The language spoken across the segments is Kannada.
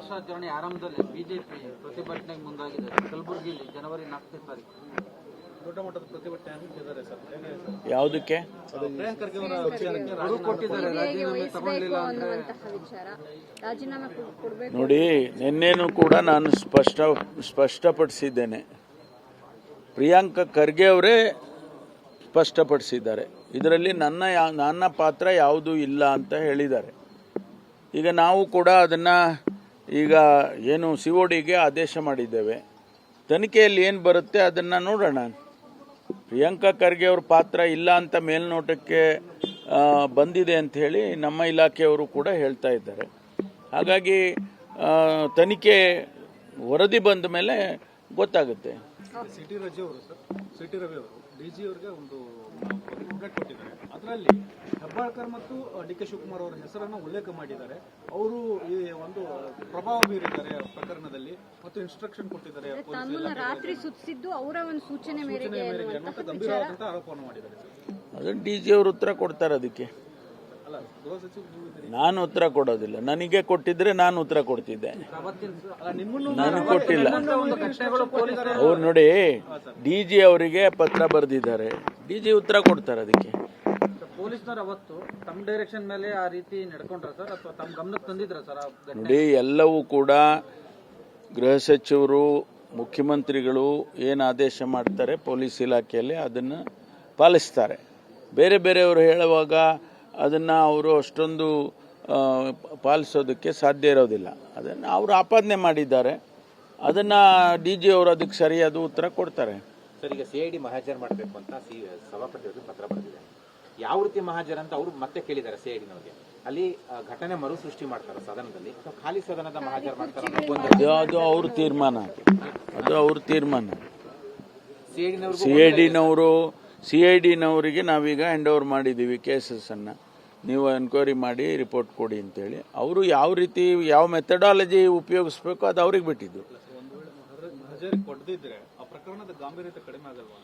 ವರ್ಷಾಚರಣೆ ಆರಂಭದಲ್ಲಿ ಬಿಜೆಪಿ ಪ್ರತಿಭಟನೆಗೆ ಮುಂದಾಗಿದೆ. ಕಲಬುರಗಿಯಲ್ಲಿ ಜನವರಿ ನಾಲ್ಕನೇ ತಾರೀಕು. ದೊಡ್ಡ ಮಟ್ಟದ ಪ್ರತಿಭಟನೆ ಸರ್. ಸರ್? ಯಾವುದಕ್ಕೆ? ನೋಡಿ ನಿನ್ನೇನು ಕೂಡ ನಾನು ಸ್ಪಷ್ಟ ಸ್ಪಷ್ಟಪಡಿಸಿದ್ದೇನೆ. ಪ್ರಿಯಾಂಕ ಖರ್ಗೆ ಅವರೇ ಸ್ಪಷ್ಟಪಡಿಸಿದ್ದಾರೆ. ಇದರಲ್ಲಿ ನನ್ನ ಯಾ- ನನ್ನ ಪಾತ್ರ ಯಾವುದೂ ಇಲ್ಲ ಅಂತ ಹೇಳಿದ್ದಾರೆ. ಈಗ ನಾವು ಕೂಡ ಅದನ್ನು ಈಗ ಏನು ಸಿ ಒ ಡಿಗೆ ಆದೇಶ ಮಾಡಿದ್ದೇವೆ. ತನಿಖೆಯಲ್ಲಿ ಏನು ಬರುತ್ತೆ ಅದನ್ನು ನೋಡೋಣ. ಪ್ರಿಯಾಂಕಾ ಖರ್ಗೆ ಅವ್ರ ಪಾತ್ರ ಇಲ್ಲ ಅಂತ ಮೇಲ್ನೋಟಕ್ಕೆ ಬಂದಿದೆ ಅಂತ ಹೇಳಿ ನಮ್ಮ ಇಲಾಖೆಯವರು ಕೂಡ ಹೇಳ್ತಾ ಇದ್ದಾರೆ. ಹಾಗಾಗಿ ತನಿಖೆ ವರದಿ ಬಂದ ಮೇಲೆ ಗೊತ್ತಾಗುತ್ತೆ. ಡಿ ಜಿ ಅವರಿಗೆ ಒಂದು ಕಂಪ್ಲೇಂಟ್ ಕೊಟ್ಟಿದ್ದಾರೆ. ಅದರಲ್ಲಿ ಹೆಬ್ಬಾಳ್ಕರ್ ಮತ್ತು ಡಿ ಕೆ ಶಿವಕುಮಾರ್ ಅವರ ಹೆಸರನ್ನು ಉಲ್ಲೇಖ ಮಾಡಿದ್ದಾರೆ. ಅವರು ಈ ಒಂದು ಪ್ರಭಾವ ಬೀರಿದ್ದಾರೆ ಪ್ರಕರಣದಲ್ಲಿ ಮತ್ತು ಇನ್ಸ್ಟ್ರಕ್ಷನ್ ಕೊಟ್ಟಿದ್ದಾರೆ ತಮ್ಮನ್ನ ರಾತ್ರಿ ಸುತ್ತಿದ್ದು ಅವರ ಒಂದು ಸೂಚನೆ ಮೇರೆಗೆ ಅನ್ನುವಂಥ ಗಂಭೀರವಾದಂತಹ ಆರೋಪವನ್ನು ಮಾಡಿದ್ದಾರೆ. ಅದನ್ನು ಡಿ ಜಿ ಅವರು ಉತ್ತರ ಕೊಡ್ತಾರೆ ಅದಕ್ಕೆ. ನಾನು ಉತ್ತರ ಕೊಡೋದಿಲ್ಲ. ನನಗೆ ಕೊಟ್ಟಿದ್ರೆ ನಾನು ಉತ್ತರ ಕೊಡ್ತಿದ್ದೆ. ನಾನು ಕೊಟ್ಟಿಲ್ಲ. ಅವ್ರು ನೋಡಿ ಡಿ ಜಿ ಅವರಿಗೆ ಪತ್ರ ಬರೆದಿದ್ದಾರೆ. ಡಿ ಜಿ ಉತ್ತರ ಕೊಡ್ತಾರೆ ಅದಕ್ಕೆ. ನೋಡಿ ಎಲ್ಲವೂ ಕೂಡ ಗೃಹ ಸಚಿವರು ಮುಖ್ಯಮಂತ್ರಿಗಳು ಏನು ಆದೇಶ ಮಾಡ್ತಾರೆ ಪೊಲೀಸ್ ಇಲಾಖೆಯಲ್ಲಿ ಅದನ್ನು ಪಾಲಿಸ್ತಾರೆ. ಬೇರೆ ಬೇರೆಯವರು ಹೇಳುವಾಗ ಅದನ್ನು ಅವರು ಅಷ್ಟೊಂದು ಪಾಲಿಸೋದಕ್ಕೆ ಸಾಧ್ಯ ಇರೋದಿಲ್ಲ. ಅದನ್ನು ಅವರು ಆಪಾದನೆ ಮಾಡಿದ್ದಾರೆ. ಅದನ್ನು ಡಿ ಜಿ ಅವರು ಅದಕ್ಕೆ ಸರಿಯಾದ ಉತ್ತರ ಕೊಡ್ತಾರೆ. ಸರ್ ಈಗ ಡಿ ಮಹಾಜರ್ ಮಾಡಬೇಕು ಅಂತ ಸಿ ಸಭಾಪತಿಯವರಿಗೆ ಪತ್ರ ಬರೆದಿದೆ. ಯಾವ ರೀತಿ ಮಹಾಜರ್ ಅಂತ ಅವರು ಮತ್ತೆ ಕೇಳಿದ್ದಾರೆ ಸಿ ಐ ಡಿನವರಿಗೆ ಅಲ್ಲಿ ಘಟನೆ ಮರು ಸೃಷ್ಟಿ ಮಾಡ್ತಾರೆ ಸದನದಲ್ಲಿ? ಖಾಲಿ ಸದನದ ಮಹಾಜರ್ ಮಾಡ್ತಾರೆ ಅದು ಅವ್ರ ತೀರ್ಮಾನ. ಅದು ಅವ್ರ ತೀರ್ಮಾನ. ಸಿ ಐ ಡಿನವರು ಸಿ ಐ ಡಿನವರಿಗೆ ನಾವೀಗ ಹ್ಯಾಂಡ್ ಓವರ್ ಮಾಡಿದ್ದೀವಿ ಕೇಸಸ್ಸನ್ನು ನೀವು ಎನ್ಕ್ವೈರಿ ಮಾಡಿ ರಿಪೋರ್ಟ್ ಕೊಡಿ ಅಂತೇಳಿ. ಅವರು ಯಾವ ರೀತಿ ಯಾವ ಮೆಥಡಾಲಜಿ ಉಪಯೋಗಿಸ್ಬೇಕು ಅದು ಅವ್ರಿಗೆ ಬಿಟ್ಟಿದ್ದು. ಒಂದು ವೇಳೆ ಮಹರ- ಮಹಜರಿ ಕೊಡದಿದ್ರೆ ಆ ಪ್ರಕರಣದ ಗಾಂಭೀರ್ಯತೆ ಕಡಿಮೆ ಆಗಲ್ವಾ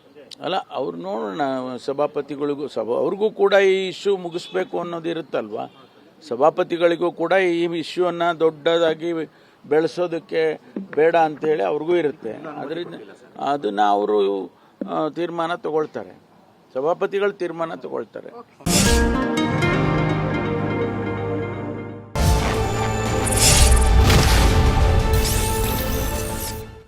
ಅಲ್ಲ ಅವ್ರು ನೋಡೋಣ ಸಭಾಪತಿಗಳಿಗೂ ಸಭಾ ಅವ್ರಿಗೂ ಕೂಡ ಈ ಇಶ್ಯೂ ಮುಗಿಸ್ಬೇಕು ಅನ್ನೋದು ಇರುತ್ತಲ್ವಾ? ಸಭಾಪತಿಗಳಿಗೂ ಕೂಡ ಈ ಇಶ್ಯೂವನ್ನು ದೊಡ್ಡದಾಗಿ ಬೆಳೆಸೋದಕ್ಕೆ ಬೇಡ ಅಂತೇಳಿ ಅವ್ರಿಗೂ ಇರುತ್ತೆ. ಅದರಿಂದ ಅದನ್ನ ಅವರು ತೀರ್ಮಾನ ತಗೊಳ್ತಾರೆ. ಸಭಾಪತಿಗಳು ತೀರ್ಮಾನ ತಗೊಳ್ತಾರೆ.